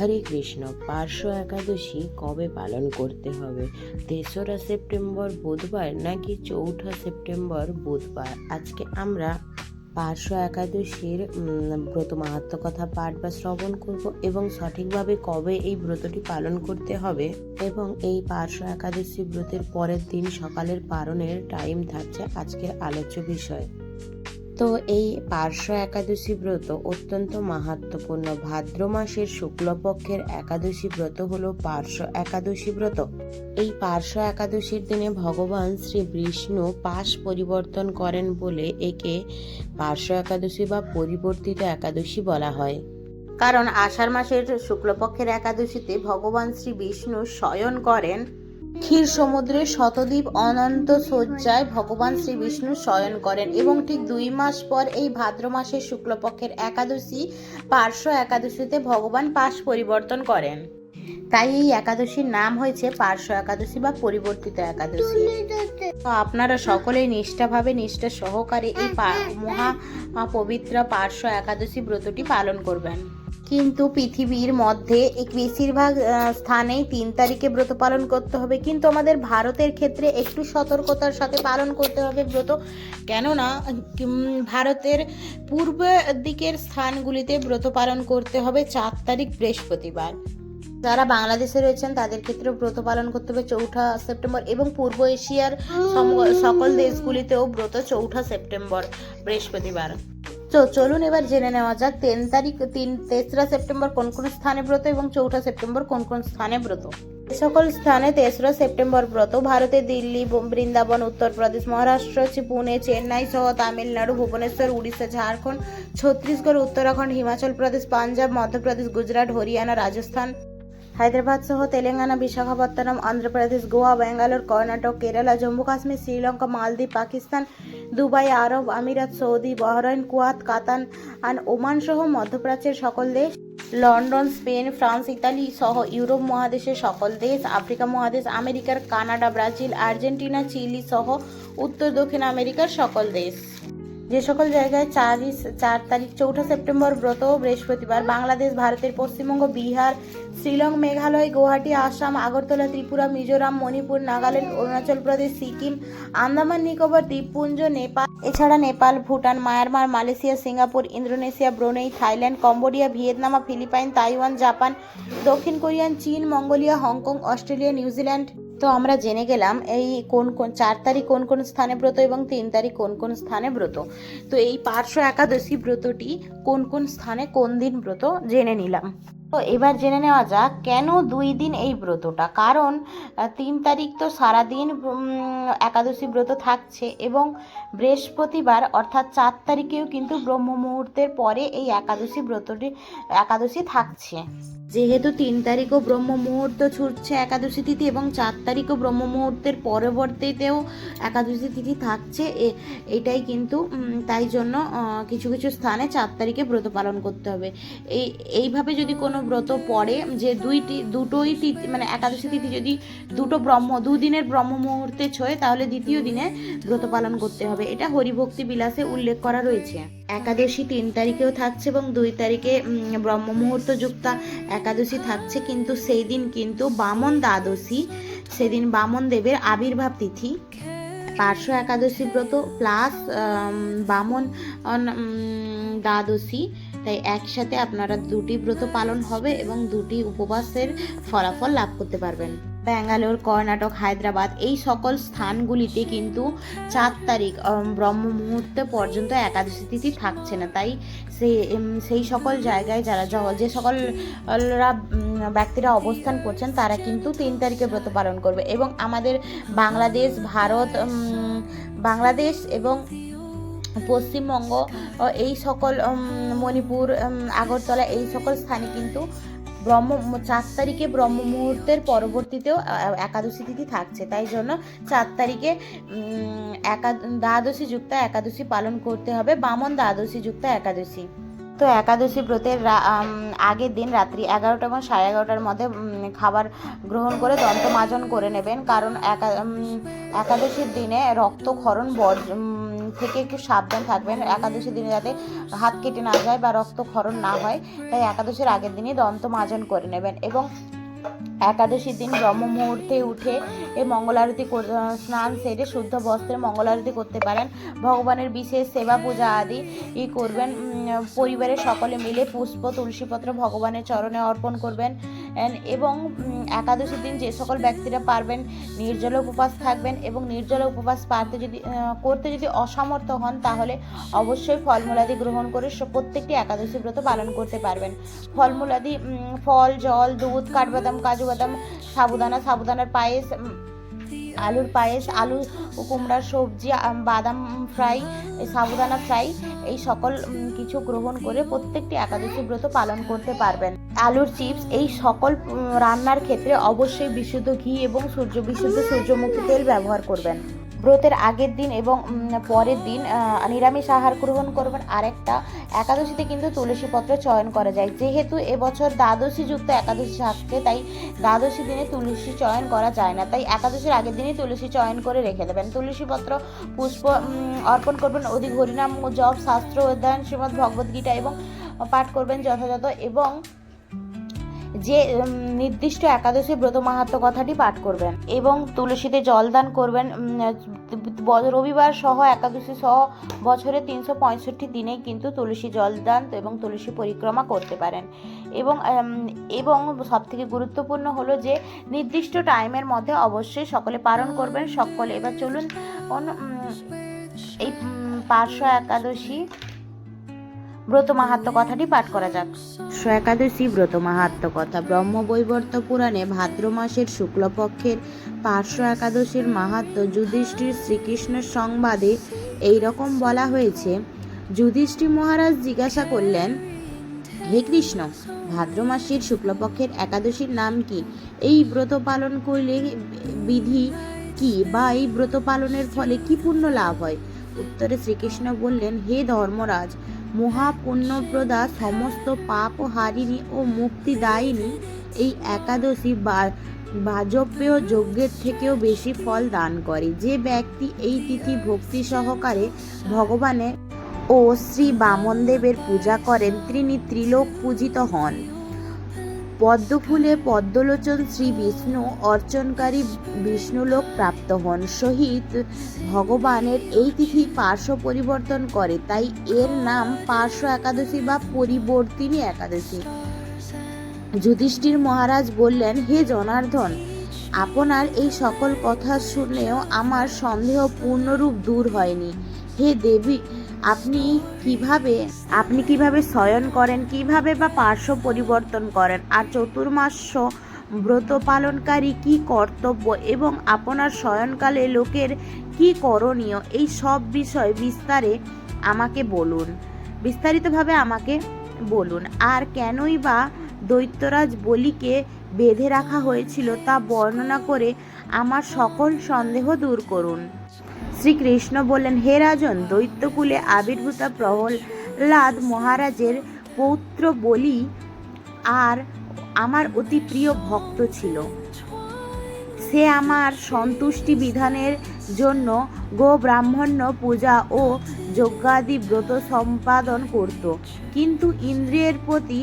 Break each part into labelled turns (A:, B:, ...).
A: হরে কৃষ্ণ, পার্শ্ব একাদশী কবে পালন করতে হবে? তেসরা সেপ্টেম্বর বুধবার নাকি চৌঠা সেপ্টেম্বর বুধবার? আজকে আমরা পার্শ্ব একাদশীর ব্রত মাহাত্ম কথা পাঠ বা শ্রবণ করব এবং সঠিকভাবে কবে এই ব্রতটি পালন করতে হবে এবং এই পার্শ্ব একাদশী ব্রতের পরের দিন সকালের পালনের টাইম থাকছে আজকের আলোচ্য বিষয়। তো এই পার্শ্ব একাদশী ব্রত অত্যন্ত মাহাত্মপূর্ণ ভাদ্র মাসের শুক্লপক্ষের একাদশী ব্রত হল পার্শ্ব একাদশী ব্রত। এই পার্শ্ব একাদশীর দিনে ভগবান শ্রী বিষ্ণু পাশ পরিবর্তন করেন বলে একে পার্শ্ব একাদশী বা পরিবর্তিত একাদশী বলা হয়। কারণ আষাঢ় মাসের শুক্লপক্ষের একাদশীতে ভগবান শ্রী বিষ্ণু শয়ন করেন ক্ষীর সমুদ্রে শতদ্বীপ অনন্ত শয্যায় ভগবান শ্রী বিষ্ণু শয়ন করেন এবং ঠিক দুই মাস পর এই ভাদ্র মাসের শুক্লপক্ষের একাদশী, পার্শ্ব একাদশীতে ভগবান পাশ পরিবর্তন করেন। তাই এই একাদশীর নাম হয়েছে পার্শ্ব একাদশী বা পরিবর্তিত একাদশী। তো আপনারা সকলেই নিষ্ঠাভাবে, নিষ্ঠা সহকারে এই মহা, পবিত্র পার্শ্ব একাদশী ব্রতটি পালন করবেন। কিন্তু পৃথিবীর মধ্যে বেশিরভাগ স্থানেই তিন তারিখে ব্রত পালন করতে হবে। কিন্তু আমাদের ভারতের ক্ষেত্রে একটু সতর্কতার সাথে পালন করতে হবে ব্রত। কেননা ভারতের পূর্ব দিকের স্থানগুলিতে ব্রত পালন করতে হবে চার তারিখ বৃহস্পতিবার। যারা বাংলাদেশে রয়েছেন, তাদের ক্ষেত্রেও ব্রত পালন করতে হবে চৌঠা সেপ্টেম্বর এবং পূর্ব এশিয়ার সকল দেশগুলিতেও ব্রত চৌঠা সেপ্টেম্বর বৃহস্পতিবার। তো চলুন এবার জেনে নেওয়া যাক তিন তারিখ, তিন, তেসরা সেপ্টেম্বর কোন কোন স্থানে ব্রত এবং চৌঠা সেপ্টেম্বর কোন কোন স্থানে ব্রত? সকল স্থানে তেসরা সেপ্টেম্বর ব্রত। ভারতে দিল্লি বৃন্দাবন, উত্তরপ্রদেশ, মহারাষ্ট্র পুনে, চেন্নাই সহ তামিলনাড়ু, ভুবনেশ্বর, উড়িষ্যা, ঝাড়খণ্ড, ছত্তিশগড়, উত্তরাখণ্ড, হিমাচল প্রদেশ, পাঞ্জাব, মধ্যপ্রদেশ, গুজরাট, হরিয়ানা, রাজস্থান। হায়দ্রাবাদ সহ তেলেঙ্গানা, বিশাখাপত্তনম, অন্ধ্রপ্রদেশ, গোয়া, ব্যাঙ্গালোর, কর্ণাটক, কেরালা, জম্মু কাশ্মীর, শ্রীলঙ্কা, মালদ্বীপ, পাকিস্তান, দুবাই, আরব আমিরাত, সৌদি, বহরাইন, কুয়াত, কাতান আর ওমান সহ মধ্যপ্রাচ্যের সকল দেশ, লন্ডন, স্পেন, ফ্রান্স, ইতালি সহ ইউরোপ মহাদেশের সকল দেশ, আফ্রিকা মহাদেশ, আমেরিকার কানাডা, ব্রাজিল, আর্জেন্টিনা, চিলি সহ উত্তর দক্ষিণ আমেরিকার সকল দেশ। যে সকল জায়গায় চারই চার তারিখ চৌঠা সেপ্টেম্বর ব্রত বৃহস্পতিবার বাংলাদেশ, ভারতের পশ্চিমবঙ্গ, বিহার শিলং মেঘালয়, গুয়াহাটি, আসাম, আগরতলা, ত্রিপুরা, মিজোরাম, মণিপুর, নাগাল্যান্ড, অরুণাচল প্রদেশ, সিকিম, আন্দামান, নিকোবর, দ্বীপপুঞ্জ, নেপাল, এছাড়া Nepal, Bhutan, Myanmar, Malaysia, Singapore, Indonesia, Brunei, Thailand, Cambodia, Vietnam, Philippine, Taiwan, Japan, দক্ষিণ কোরিয়ান, চীন, Mongolia, Hong Kong, Australia, New Zealand তো আমরা জেনে গেলাম এই কোন কোন, চার তারিখ কোন কোন স্থানে ব্রত এবং তিন তারিখ কোন কোন স্থানে ব্রত। তো এই পার্শ্ব একাদশী ব্রতটি কোন কোন স্থানে কোন দিন ব্রত জেনে নিলাম। তো এবার জেনে নেওয়া যাক কেন দুই দিন এই ব্রতটা? কারণ তিন তারিখ তো সারাদিন একাদশী ব্রত থাকছে এবং বৃহস্পতিবার অর্থাৎ চার তারিখেও কিন্তু ব্রহ্ম মুহূর্তের পরে এই একাদশী ব্রতটি, একাদশী থাকছে। যেহেতু তিন তারিখও ব্রহ্ম মুহূর্ত ছুটছে একাদশী তিথি এবং চার তারিখও ব্রহ্ম মুহূর্তের পরবর্তীতেও একাদশী তিথি থাকছে এটাই কিন্তু তাই জন্য কিছু কিছু স্থানে চার তারিখে ব্রত পালন করতে হবে। এই, এইভাবে যদি কোনো ব্রত পড়ে যে দুইটি, দুটোই তিথি মানে একাদশী তিথি যদি দুটো ব্রহ্ম দুদিনের ব্রহ্ম মুহূর্তে ছয়, তাহলে দ্বিতীয় দিনে ব্রত পালন করতে হবে। এটা হরিভক্তি বিলাসে উল্লেখ করা রয়েছে। একাদশী তিন তারিখেও থাকছে এবং দুই তারিখে ব্রহ্ম মুহূর্ত যুক্তা একাদশী থাকছে কিন্তু সেই দিন কিন্তু বামন দ্বাদশী। সেদিন বামন দেবের আবির্ভাব তিথি। পার্শ্ব একাদশী ব্রত প্লাস বামন দ্বাদশী। তাই একসাথে আপনারা দুটি ব্রত পালন হবে এবং দুটি উপবাসের ফলাফল লাভ করতে পারবেন। ব্যাঙ্গালোর কর্ণাটক হায়দ্রাবাদ এই সকল স্থানগুলিতে কিন্তু চার তারিখ ব্রহ্ম মুহূর্ত পর্যন্ত একাদশী তিথি থাকছে না। তাই সেই সেই সকল জায়গায় যারা যে সকল রা, উম, ব্যক্তিরা অবস্থান করছেন তারা কিন্তু তিন তারিখে ব্রত পালন করবে। এবং আমাদের বাংলাদেশ ভারত বাংলাদেশ এবং পশ্চিমবঙ্গ এই সকল মণিপুর আগরতলা এই সকল স্থানে কিন্তু ব্রহ্ম, চার তারিখে ব্রহ্ম মুহূর্তের পরবর্তীতেও একাদশী তিথি থাকছে। তাই জন্য চার তারিখে দ্বাদশী যুক্ত একাদশী পালন করতে হবে। বামন দ্বাদশী যুক্ত একাদশী। তো একাদশী ব্রতের আগের দিন রাত্রি এগারোটা এবং সাড়ে এগারোটার মধ্যে খাবার গ্রহণ করে দন্তমাজন করে নেবেন। কারণ একা একাদশীর দিনে রক্তক্ষরণ বর্জ
B: থেকে একটু সাবধান থাকবেন। একাদশী দিনে যাতে হাত কেটে না যায় বা রক্তক্ষরণ না হয়, তাই একাদশীর আগের দিনই দন্ত মাজন করে নেবেন এবং একাদশীর দিন ব্রহ্ম মুহূর্তে উঠে এ মঙ্গল আরতি কর- স্নান সেরে শুদ্ধ বস্ত্রে মঙ্গল আরতি করতে পারেন। ভগবানের বিশেষ সেবা পূজা আদি ই করবেন। পরিবারের সকলে মিলে পুষ্প, তুলসীপত্র ভগবানের চরণে অর্পণ করবেন। এবং একাদশীর দিন যে সকল ব্যক্তিরা পারবেন, নির্জল উপবাস থাকবেন এবং নির্জল উপবাস পারতে যদি করতে যদি অসমর্থ হন, তাহলে অবশ্যই ফলমূলাদি গ্রহণ করে প্রত্যেকটি একাদশী ব্রত পালন করতে পারবেন। ফলমূলাদি ফল, জল, দুধ, কাঠবাদাম কাজু বাদাম সাবুদানা, সাবুদানার পায়েস আলুর পায়েস, আলু কুমড়ার সবজি বাদাম ফ্রাই, সাবুদানা ফ্রাই, এই সকল কিছু গ্রহণ করে প্রত্যেকটি একাদশী ব্রত পালন করতে পারবেন। আলুর চিপস, এই সকল রান্নার ক্ষেত্রে অবশ্যই বিশুদ্ধ ঘি এবং সূর্য, বিশুদ্ধ সূর্যমুখী তেল ব্যবহার করবেন। ব্রতের আগের দিন এবং পরের দিন নিরামিষ আহার গ্রহণ করবেন আরেকটা একাদশীতে কিন্তু তুলসী পত্র চয়ন করা যায়। যেহেতু এবছর দ্বাদশী যুক্ত একাদশী থাকছে তাই দ্বাদশী দিনে তুলসী চয়ন করা যায় না। তাই একাদশীর আগের দিনই তুলসী চয়ন করে রেখে দেবেন। তুলসী পত্র, পুষ্প অর্পণ করবেন অধিক হরিনাম, জপ, শাস্ত্র অধ্যয়ন, শ্রীমদ্ ভগবদ্গীতা এবং পাঠ করবেন যথাযথ এবং যে নির্দিষ্ট একাদশী ব্রত মাহাত্ম কথাটি পাঠ করবেন এবং তুলসীতে জলদান করবেন। রবিবার সহ একাদশী সহ বছরে তিনশো পঁয়ষট্টি দিনে কিন্তু তুলসী জলদান এবং তুলসী পরিক্রমা করতে পারেন। এবং এবং সবথেকে গুরুত্বপূর্ণ হলো যে, নির্দিষ্ট টাইমের মধ্যে অবশ্যই সকলে পালন করবেন। সকলে, এবার চলুন এই পার্শ্ব একাদশী ব্রত মাহাত্ম কথাটি পাঠ করা যাক।
A: একাদশী ব্রত মাহাত্ম কথা। ব্রহ্মবৈবর্ত পুরাণে ভাদ্র মাসের শুক্লপক্ষের পার্শ্ব একাদশীর মাহাত্ম যুধিষ্ঠির শ্রীকৃষ্ণের সংবাদে এই রকম বলা হয়েছে, যুধিষ্ঠির মহারাজ জিজ্ঞাসা করলেন, হে কৃষ্ণ, ভাদ্র মাসের শুক্লপক্ষের একাদশীর নাম কি? এই ব্রত পালন করলে বিধি কি বা এই ব্রত পালনের ফলে কি পুণ্য লাভ হয়? উত্তরে শ্রীকৃষ্ণ বললেন, হে ধর্মরাজ মহাপুণ্যপ্রদা সমস্ত পাপ হারিণী ও মুক্তিদায়িনী এই একাদশী বা বাজপেয় যজ্ঞের থেকেও বেশি ফল দান করে। যে ব্যক্তি এই তিথি ভক্তি সহকারে ভগবানের ও শ্রী বামনদেবের পূজা করেন, তিনি ত্রিলোক পূজিত হন। পদ্মফুলে পদ্মলোচন শ্রী বিষ্ণু, অর্চনকারী বিষ্ণুলোক প্রাপ্ত হন। সহিত ভগবানের এই তিথি পার্শ্ব পরিবর্তন করে, তাই এর নাম পার্শ্ব একাদশী বা পরিবর্তিনী একাদশী। যুধিষ্ঠির মহারাজ বললেন, হে জনার্দন, আপনার এই সকল কথা শুনেও আমার সন্দেহ পূর্ণরূপ দূর হয়নি। হে দেবী আপনি কীভাবে আপনি কীভাবে শয়ন করেন, কীভাবে বা পার্শ্ব পরিবর্তন করেন, আর চতুর্মাস্য ব্রত পালনকারী কি কর্তব্য এবং আপনার শয়নকালে লোকের কি করণীয়, এই সব বিষয় বিস্তারে আমাকে বলুন। বিস্তারিতভাবে আমাকে বলুন। আর কেনই বা দৈত্যরাজ বলিকে বেঁধে রাখা হয়েছিল তা বর্ণনা করে আমার সকল সন্দেহ দূর করুন। শ্রীকৃষ্ণ বললেন, হে রাজন, দৈত্যকুলে আবির্ভূত প্রহ্লাদ মহারাজের পৌত্র বলি আর আমার অতি প্রিয় ভক্ত ছিল। সে আমার সন্তুষ্টি বিধানের জন্য গো ব্রাহ্মণ্য পূজা ও যজ্ঞাদি ব্রত সম্পাদন করত। কিন্তু ইন্দ্রিয়ের প্রতি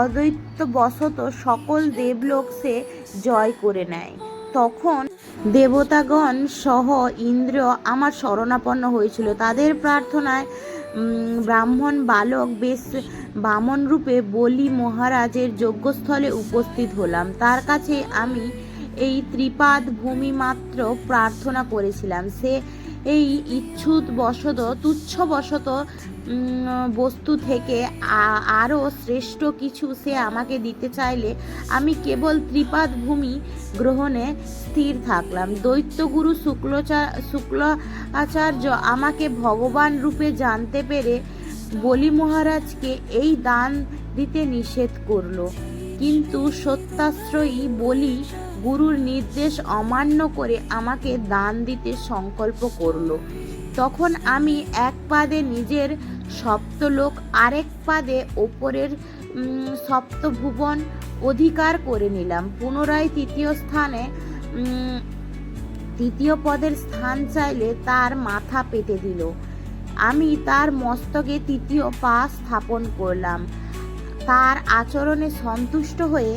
A: অদ্বৈতবশত সকল দেবলোক সে জয় করে নেয়। তখন দেবতাগণ সহ ইন্দ্র আমার শরণাপন্ন হয়েছিল। তাদের প্রার্থনায় ব্রাহ্মণ বালক বেশ বামন রূপে বলি মহারাজের যজ্ঞস্থলে উপস্থিত হলাম। তার কাছে আমি এই ত্রিপাদ ভূমি মাত্র প্রার্থনা করেছিলাম। সে এই ইচ্ছুত বশত তুচ্ছ বশত বস্তু থেকে আরও শ্রেষ্ঠ কিছু সে আমাকে দিতে চাইলে আমি কেবল ত্রিপাদ ভূমি গ্রহণে স্থির থাকলাম। দৈত্যগুরু শুক্লচা শুক্ল আচার্য আমাকে ভগবান রূপে জানতে পেরে বলি মহারাজকে এই দান দিতে নিষেধ করল। কিন্তু সত্যাশ্রয়ী বলি গুরুর নির্দেশ অমান্য করে আমাকে দান দিতে সংকল্প করল। তখন আমি এক পাদে নিজের সপ্তলোক, আরেক পাদে ওপরের সপ্তভুবন অধিকার করে নিলাম। পুনরায় তৃতীয় স্থানে তৃতীয় পদের স্থান চাইলে তার মাথা পেতে দিল। আমি তার মস্তকে তৃতীয় পা স্থাপন করলাম। তার আচরণে সন্তুষ্ট হয়ে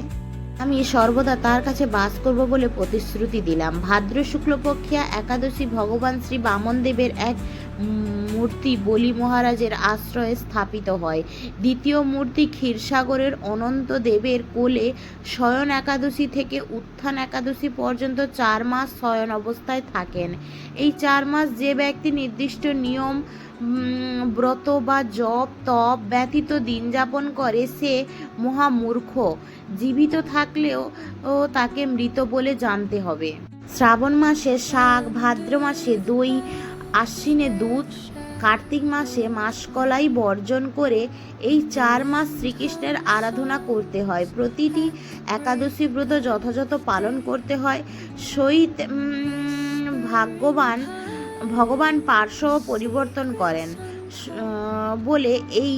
A: আমি সর্বদা তার কাছে বাস করব বলে প্রতিশ্রুতি দিলাম। ভাদ্র শুক্লপক্ষিয়া একাদশী ভগবান শ্রী বামন দেবের এক মূর্তি বলি মহারাজের আশ্রয়ে স্থাপিত হয়। দ্বিতীয় মূর্তি ক্ষীরসাগরের অনন্ত দেবের কোলে শয়ন একাদশী থেকে উত্থান একাদশী পর্যন্ত চার মাস শয়ন অবস্থায় থাকেন। এই চার মাস যে ব্যক্তি নির্দিষ্ট নিয়ম ব্রত বা জপ, তপ ব্যতীত দিন যাপন করে, সে মহামূর্খ জীবিত থাকলেও ও তাকে মৃত বলে জানতে হবে। শ্রাবণ মাসে শাক, ভাদ্র মাসে দই আশ্বিনে দুধ, কার্তিক মাসে মাসকলাই বর্জন করে এই চার মাস শ্রীকৃষ্ণের আরাধনা করতে হয়। প্রতিটি একাদশী ব্রত যথাযথ পালন করতে হয়। সহিত ভাগ্যবান, ভগবান পার্শ্ব পরিবর্তন করেন। বলে এই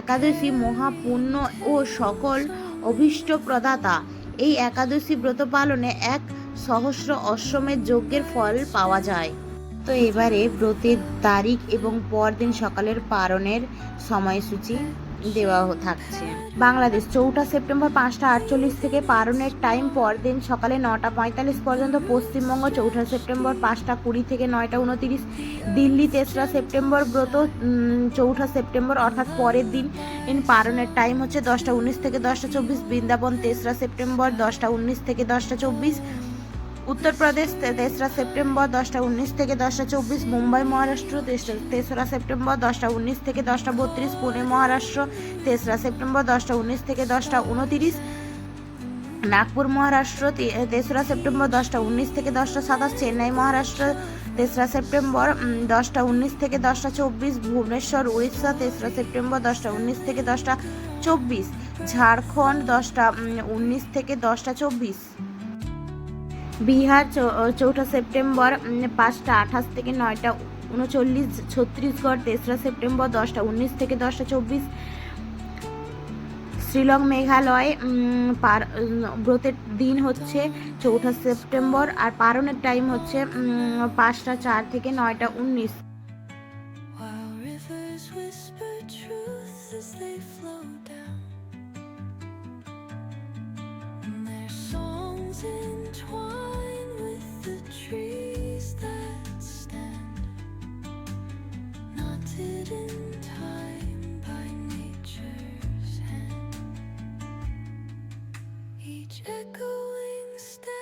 A: একাদশী মহাপুণ্য ও সকল অভীষ্ট প্রদাতা। এই একাদশী ব্রত পালনে এক সহস্র অশ্বমের যজ্ঞের ফল পাওয়া যায়। তো এবারে ব্রতের তারিখ এবং পরদিন সকালের পারণের সময়সূচি দেওয়া থাকছে। বাংলাদেশ, চৌঠা সেপ্টেম্বর পাঁচটা আটচল্লিশ থেকে পারণের টাইম পরদিন সকালে নটা পঁয়তাল্লিশ পর্যন্ত পশ্চিমবঙ্গ, চৌঠা সেপ্টেম্বর পাঁচটা কুড়ি থেকে নয়টা উনতিরিশ, দিল্লি, তেসরা সেপ্টেম্বর ব্রত চৌঠা সেপ্টেম্বর অর্থাৎ পরের দিন পারণের টাইম হচ্ছে দশটা উনিশ থেকে দশটা চব্বিশ, বৃন্দাবন, তেসরা সেপ্টেম্বর দশটা উনিশ থেকে দশটা চব্বিশ উত্তরপ্রদেশ তেসরা সেপ্টেম্বর দশটা উনিশ থেকে দশটা চব্বিশ, মুম্বাই, মহারাষ্ট্র, তেসরা সেপ্টেম্বর দশটা উনিশ থেকে দশটা বত্রিশ, পুনে, মহারাষ্ট্র, তেসরা সেপ্টেম্বর দশটা উনিশ থেকে দশটা উনতিরিশ, নাগপুর, মহারাষ্ট্র তেসরা সেপ্টেম্বর দশটা উনিশ থেকে দশটা সাতাশ, চেন্নাই, মহারাষ্ট্র, তেসরা সেপ্টেম্বর দশটা উনিশ থেকে দশটা চব্বিশ, ভুবনেশ্বর, উড়িষ্যা, তেসরা সেপ্টেম্বর দশটা উনিশ থেকে দশটা চব্বিশ, ঝাড়খণ্ড দশটা উনিশ থেকে দশটা চব্বিশ। বিহার চৌঠা সেপ্টেম্বর পাঁচটা আঠাশ থেকে নয়টা উনচল্লিশ ছত্তিশগড় তেসরা সেপ্টেম্বর, দশটা উনিশ থেকে দশটা চব্বিশ। শ্রীলং মেঘালয় পার ব্রতের দিন হচ্ছে চৌঠা সেপ্টেম্বর আর পারণের টাইম হচ্ছে পাঁচটা চার থেকে নয়টা উনিশ।
C: Echoing step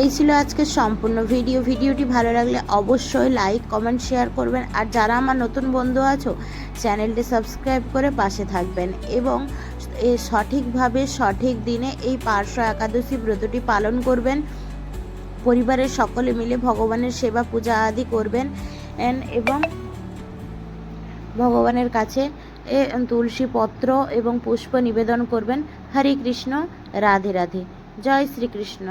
A: এই ছিল আজকের সম্পূর্ণ ভিডিও। ভিডিওটি ভালো লাগলে অবশ্যই লাইক, কমেন্ট, শেয়ার করবেন। আর যারা আমার নতুন বন্ধু আছো, চ্যানেলটি সাবস্ক্রাইব করে পাশে থাকবেন এবং সঠিকভাবে সঠিক দিনে এই পার্শ্ব একাদশী ব্রতটি পালন করবেন। পরিবারের সকলে মিলে ভগবানের সেবা পূজা আদি করবেন। এবং ভগবানের কাছে এ তুলসী পত্র এবং পুষ্প নিবেদন করবেন। হরে কৃষ্ণ, রাধে রাধে। জয় শ্রীকৃষ্ণ।